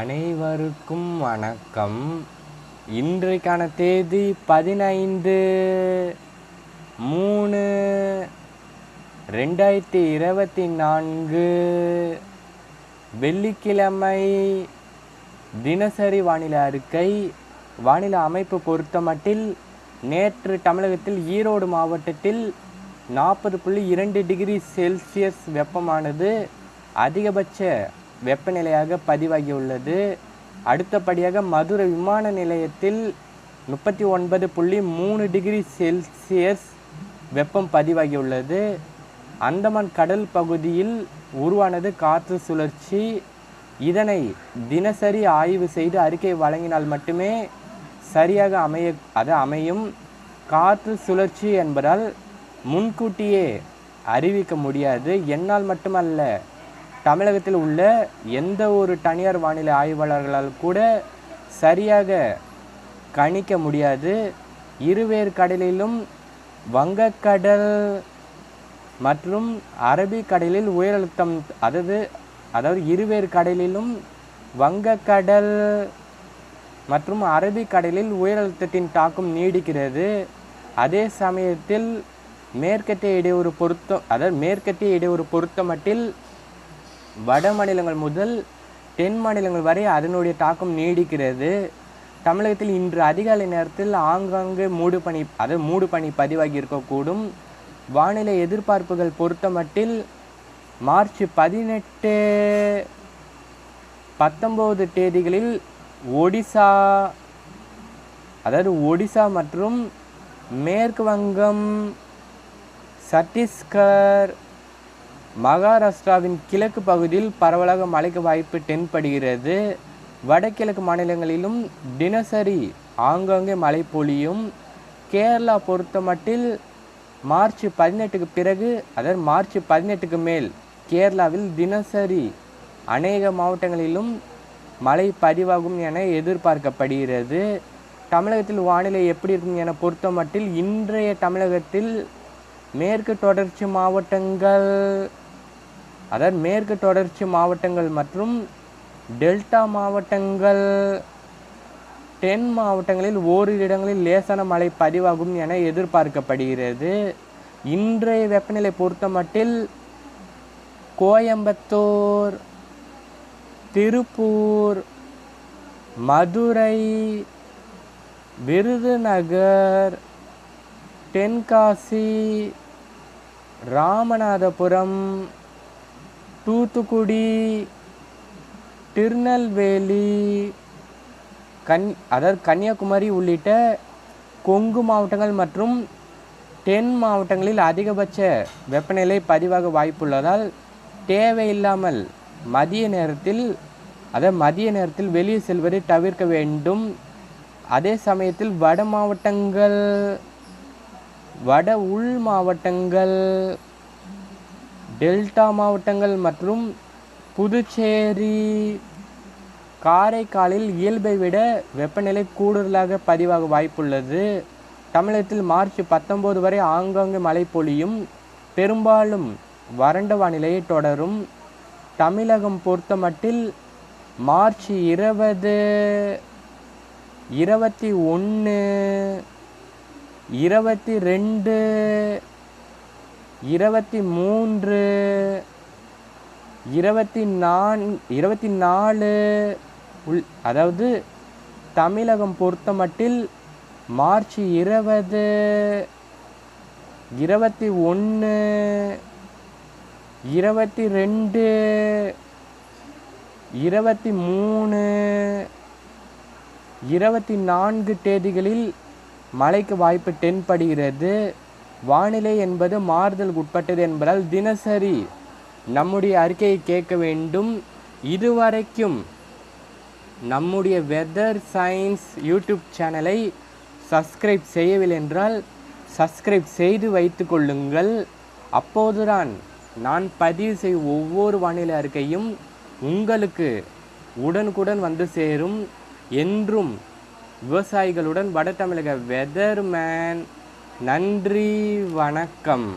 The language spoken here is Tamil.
அனைவருக்கும் வணக்கம். இன்றைக்கான தேதி பதினைந்து மூணு ரெண்டாயிரத்தி இருபத்தி நான்கு. வெள்ளிக்கிழமை தினசரி வானிலை அறிக்கை. வானிலை அமைப்பு பொறுத்தமட்டில் நேற்று தமிழகத்தில் ஈரோடு மாவட்டத்தில் நாற்பது புள்ளி இரண்டு டிகிரி செல்சியஸ் வெப்பமானது. அதிகபட்ச வெப்பநிலையாக பதிவாகியுள்ளது. அடுத்தபடியாக மதுரை விமான நிலையத்தில் முப்பத்தி ஒன்பது புள்ளி மூணு டிகிரி செல்சியஸ் வெப்பம் பதிவாகியுள்ளது. அந்தமான் கடல் பகுதியில் உருவானது காற்று சுழற்சி. இதனை தினசரி ஆய்வு செய்து அறிக்கை வழங்கினால் மட்டுமே சரியாக அமைய அது அமையும். காற்று சுழற்சி என்பதால் முன்கூட்டியே அறிவிக்க முடியாது. என்னால் மட்டுமல்ல தமிழகத்தில் உள்ள எந்த ஒரு தனியார் வானிலை ஆய்வாளர்களால் கூட சரியாக கணிக்க முடியாது. இருவேறு கடலிலும் வங்கக்கடல் மற்றும் அரபிக்கடலில் உயரழுத்தம் அதாவது அதாவது இருவேறு கடலிலும் வங்கக்கடல் மற்றும் அரபிக்கடலில் உயரழுத்தத்தின் தாக்கம் நீடிக்கிறது. அதே சமயத்தில் மேற்கத்திய இடையூறு பொருத்தம் அதாவது மேற்கத்திய இடையூறு பொருத்தமட்டில் வட மாநிலங்கள் முதல் தென் மாநிலங்கள் வரை அதனுடைய தாக்கம் நீடிக்கிறது. தமிழகத்தில் இன்று அதிகாலை நேரத்தில் ஆங்காங்கே மூடு பனி அதாவது மூடு பனி பதிவாகி இருக்கக்கூடும். வானிலை எதிர்பார்ப்புகள் பொறுத்தமட்டில் மார்ச் பதினெட்டு பத்தொம்போது தேதிகளில் ஒடிசா அதாவது ஒடிசா மற்றும் மேற்கு வங்கம் சத்தீஸ்கர் மகாராஷ்டிராவின் கிழக்கு பகுதியில் பரவலாக மழைக்கு வாய்ப்பு தென்படுகிறது. வடகிழக்கு மாநிலங்களிலும் தினசரி ஆங்காங்கே மழை பொழியும். கேரளா பொறுத்தமட்டில் மார்ச் பதினெட்டுக்கு பிறகு அதாவது மார்ச் பதினெட்டுக்கு மேல் கேரளாவில் தினசரி அநேக மாவட்டங்களிலும் மழை பதிவாகும் என எதிர்பார்க்கப்படுகிறது. தமிழகத்தில் வானிலை எப்படி இருக்கும் என பொறுத்தமட்டில் இன்றைய தமிழகத்தில் மேற்கு தொடர்ச்சி மாவட்டங்கள் அதாவது மேற்கு தொடர்ச்சி மாவட்டங்கள் மற்றும் டெல்டா மாவட்டங்கள். தென் மாவட்டங்களில் ஓரிரு இடங்களில் லேசான மழை பதிவாகும் என எதிர்பார்க்கப்படுகிறது. இன்றைய வெப்பநிலை பொறுத்தமட்டில் கோயம்புத்தூர் திருப்பூர் மதுரை விருதுநகர் தென்காசி ராமநாதபுரம் தூத்துக்குடி திருநெல்வேலி கன் அதாவது கன்னியாகுமரி உள்ளிட்ட கொங்கு மாவட்டங்கள் மற்றும் தென் மாவட்டங்களில் அதிகபட்ச வெப்பநிலை பதிவாக வாய்ப்புள்ளதால் தேவையில்லாமல் மதிய நேரத்தில் அதாவது மதிய நேரத்தில் வெளியே செல்வதை தவிர்க்க வேண்டும். அதே சமயத்தில் வட மாவட்டங்கள் வட உள் மாவட்டங்கள் டெல்டா மாவட்டங்கள் மற்றும் புதுச்சேரி காரைக்காலில் இயல்பை விட வெப்பநிலை கூடுதலாக பதிவாக வாய்ப்புள்ளது. தமிழகத்தில் மார்ச் பத்தொம்போது வரை ஆங்காங்கே மழை பொழியும். பெரும்பாலும் வறண்ட வானிலையை தொடரும். தமிழகம் பொறுத்தமட்டில் மார்ச் இருபது இருபத்தி ஒன்று இருபத்தி ரெண்டு இருபத்தி மூன்று இருபத்தி நான் இருபத்தி நாலு உள் அதாவது தமிழகம் பொறுத்தமட்டில் மார்ச் இருபது இருபத்தி ஒன்று இருபத்தி ரெண்டு இருபத்தி மூணு இருபத்தி நான்கு தேதிகளில் மழைக்கு வாய்ப்பு தென்படுகிறது. வானிலை என்பது மாறுதலுக்கு உட்பட்டது என்பதால் தினசரி நம்முடைய அறிக்கையை கேட்க வேண்டும். இதுவரைக்கும் நம்முடைய வெதர் சயின்ஸ் யூடியூப் சேனலை சப்ஸ்கிரைப் செய்யவில்லை என்றால் சப்ஸ்கிரைப் செய்து வைத்து கொள்ளுங்கள். அப்போதுதான் நான் பதிவு செய்யும் ஒவ்வொரு வானிலை அறிக்கையும் உங்களுக்கு உடனுக்குடன் வந்து சேரும் என்றும் விவசாயிகளுடன் வட தமிழக வெதர்மேன் நன்றி வணக்கம்.